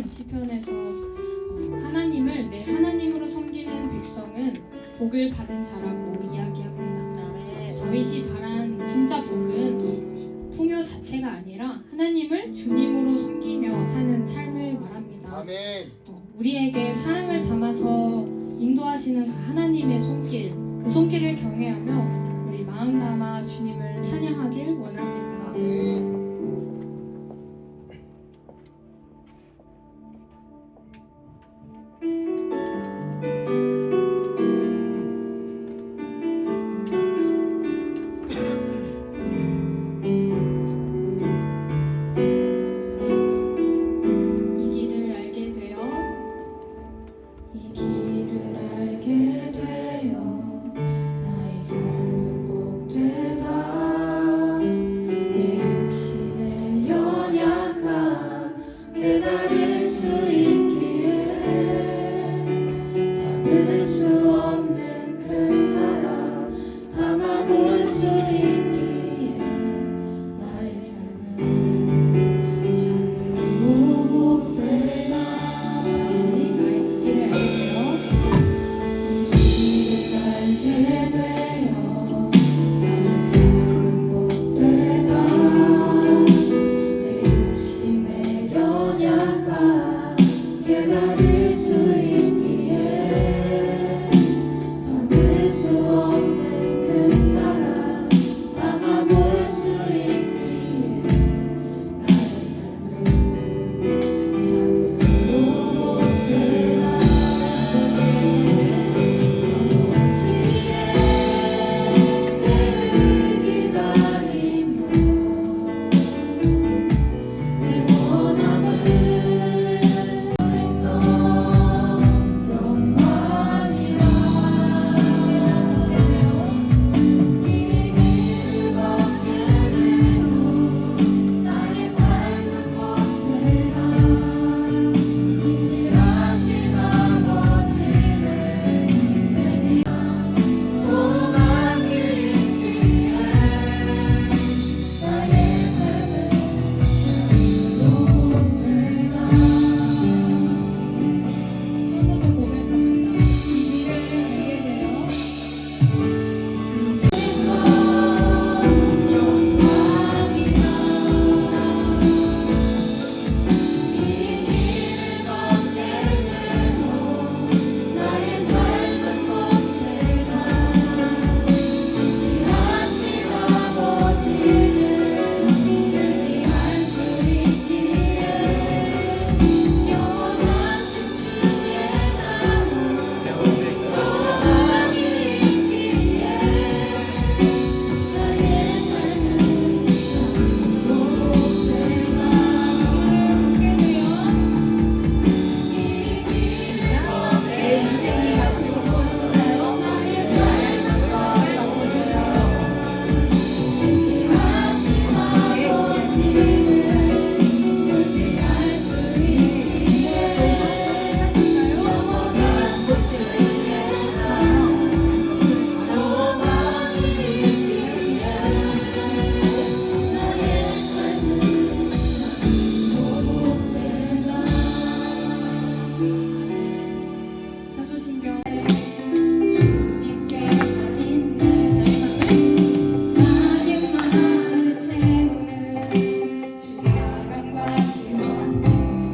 다윗은 시편에서 어, 하나님을 내 하나님으로 섬기는 백성은 복을 받은 자라고 이야기합니다. 다윗이 바란 진짜 복은 풍요 자체가 아니라 하나님을 주님으로 섬기며 사는 삶을 말합니다. 어, 우리에게 사랑을 담아서 인도하시는 그 하나님의 손길, 그 손길을 경외하며 우리 마음 담아 주님을 찬양하길 원합니다. 담을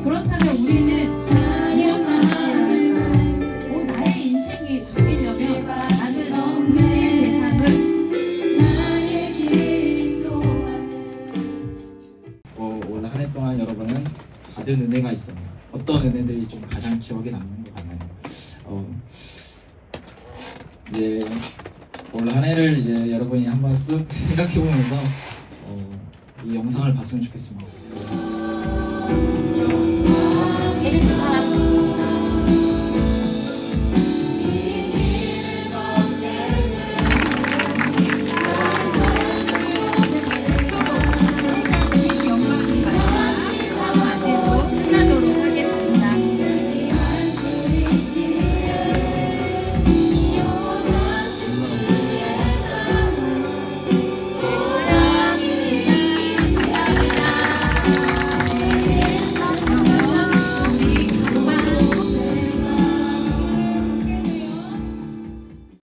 그렇다면 우리는 나의 마음을 오, 나의 인생이 바뀌려면 나는 의지의 대상을 나의 길 인도하는 어, 올한해 동안 여러분은 받은 은혜가 있었나요? 어떤 은혜들이 좀 가장 기억에 남는 것 같나요? 어, 이제 올 한 해를 이제 여러분이 한번 쓱 생각해 보면서 어, 이 영상을 봤으면 좋겠습니다.